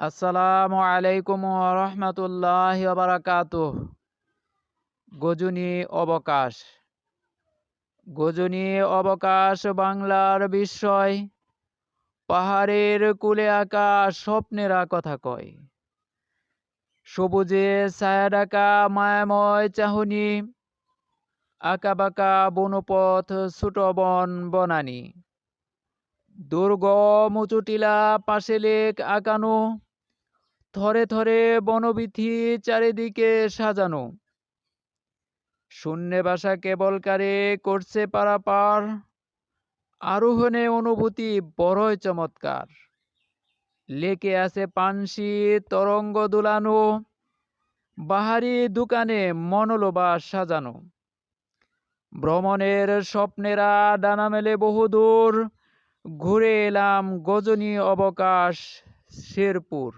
আসসালামু আলাইকুম রহমতুল্লাহ বারাকাত গজনী অবকাশ। গজনী অবকাশ বাংলার বিস্ময়। পাহাড়ের কুলে আকাশ স্বপ্নেরা কথা কয়। সবুজে ছায়া ডাকা মায়াময় চাহনি। আঁকা বাঁকা বনপথ ছোট বন বনানি। দুর্গম উঁচু টিলা পাশে লেক আঁকানো, থরে থরে বনবিথি চারিদিকে সাজানো। শূন্যে বাসা কেবলকারে করছে পারাপার, আরোহণে অনুভূতি বড়ই চমৎকার। লেকে আছে পানসি, তরঙ্গ দুলানো, বাহারি দোকানে মনোলোবা সাজানো। ভ্রমণের স্বপ্নেরা ডানা মেলে বহুদূর ঘুরে এলাম গজনী অবকাশ শেরপুর।